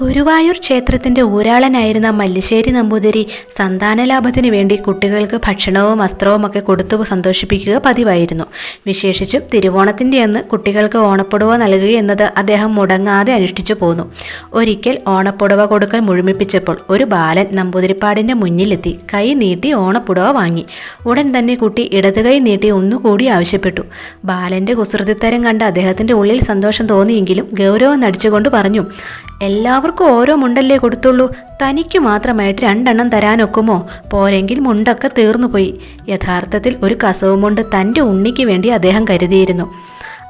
ഗുരുവായൂർ ക്ഷേത്രത്തിന്റെ ഊരാളനായിരുന്ന മല്ലിശ്ശേരി നമ്പൂതിരി സന്താനലാഭത്തിനു വേണ്ടി കുട്ടികൾക്ക് ഭക്ഷണവും വസ്ത്രവും ഒക്കെ കൊടുത്തു സന്തോഷിപ്പിക്കുക പതിവായിരുന്നു. വിശേഷിച്ചും തിരുവോണത്തിന്റെ അന്ന് കുട്ടികൾക്ക് ഓണപ്പുടവ നൽകുക എന്നത് അദ്ദേഹം മുടങ്ങാതെ അനുഷ്ഠിച്ചു പോന്നു. ഒരിക്കൽ ഓണപ്പുടവ കൊടുക്കൽ മുഴുമിപ്പിച്ചപ്പോൾ ഒരു ബാലൻ നമ്പൂതിരിപ്പാടിന്റെ മുന്നിലെത്തി. കൈ നീട്ടി ഓണപ്പുടവ വാങ്ങി. ഉടൻ തന്നെ കുട്ടി ഇടത് കൈ നീട്ടി ഒന്നുകൂടി ആവശ്യപ്പെട്ടു. ബാലന്റെ കുസൃതിത്തരം കണ്ട് അദ്ദേഹത്തിന്റെ ഉള്ളിൽ സന്തോഷം തോന്നിയെങ്കിലും ഗൗരവം നടിച്ചുകൊണ്ട് പറഞ്ഞു എല്ലാവർക്കും ഓരോ മുണ്ടല്ലേ കൊടുത്തുള്ളൂ. തനിക്ക് മാത്രമായിട്ട് രണ്ടെണ്ണം തരാനൊക്കുമോ? പോരെങ്കിൽ മുണ്ടൊക്കെ തീർന്നുപോയി യഥാർത്ഥത്തിൽ ഒരു കസവ് മുണ്ട് തന്റെ ഉണ്ണിക്ക് വേണ്ടി അദ്ദേഹം കരുതിയിരുന്നു.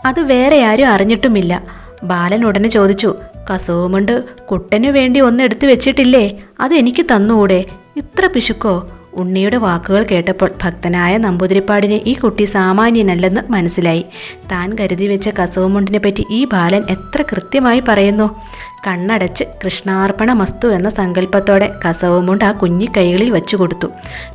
അത് വേറെ ആരും അറിഞ്ഞിട്ടുമില്ല. ബാലൻ ഉടനെ ചോദിച്ചു കസവ് മുണ്ട് കുട്ടനു വേണ്ടി ഒന്ന് എടുത്തു വെച്ചിട്ടില്ലേ? അത് എനിക്ക് തന്നുകൂടെ ഇത്ര പിശുക്കോ? ഉണ്ണിയുടെ വാക്കുകൾ കേട്ടപ്പോൾ ഭക്തനായ നമ്പൂതിരിപ്പാടിന് ഈ കുട്ടി സാമാന്യനല്ലെന്ന് മനസ്സിലായി. താൻ കരുതി വെച്ച കസവുമുണ്ടിനെ പറ്റി ഈ ബാലൻ എത്ര കൃത്യമായി പറയുന്നു? കണ്ണടച്ച് കൃഷ്ണാർപ്പണ മസ്തു എന്ന സങ്കല്പത്തോടെ കസവുമുണ്ട് ആ കുഞ്ഞി കൈകളിൽ വെച്ചു കൊടുത്തു.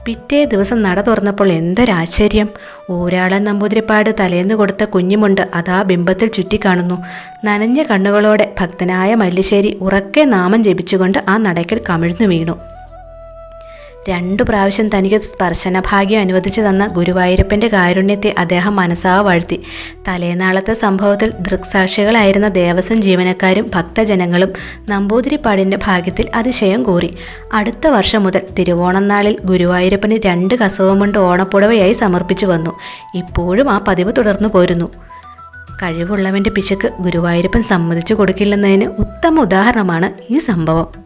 പിറ്റേ ദിവസം നട തുറന്നപ്പോൾ എന്തൊരാശ്ചര്യം. ഊരാളൻ നമ്പൂതിരിപ്പാട് തലേന്ന് കൊടുത്ത കുഞ്ഞുമുണ്ട് അതാ ബിംബത്തിൽ ചുറ്റിക്കാണുന്നു. നനഞ്ഞ കണ്ണുകളോടെ ഭക്തനായ മല്ലിശ്ശേരി ഉറക്കെ നാമം ജപിച്ചുകൊണ്ട് ആ നടയ്ക്കൽ കമിഴ്ന്നു വീണു. രണ്ടു പ്രാവശ്യം തനിക്ക് സ്പർശനഭാഗ്യം അനുവദിച്ചു തന്ന ഗുരുവായൂരപ്പന്റെ കാരുണ്യത്തെ അദ്ദേഹം മനസ്സാവ വാഴ്ത്തി. തലേനാളത്തെ സംഭവത്തിൽ ദൃക്സാക്ഷികളായിരുന്ന ദേവസ്വം ജീവനക്കാരും ഭക്തജനങ്ങളും നമ്പൂതിരിപ്പാടിന്റെ ഭാഗ്യത്തിൽ അതിശയം കൂറി. അടുത്ത വർഷം മുതൽ തിരുവോണം നാളിൽ ഗുരുവായൂരപ്പന് രണ്ട് കസവുമുണ്ട് ഓണപ്പുടവയായി സമർപ്പിച്ചു വന്നു. ഇപ്പോഴും ആ പതിവ് തുടർന്നു പോരുന്നു. കഴിവുള്ളവന്റെ പിശക്ക് ഗുരുവായൂരപ്പൻ സമ്മതിച്ചു കൊടുക്കില്ലെന്നതിന് ഉത്തമ ഉദാഹരണമാണ് ഈ സംഭവം.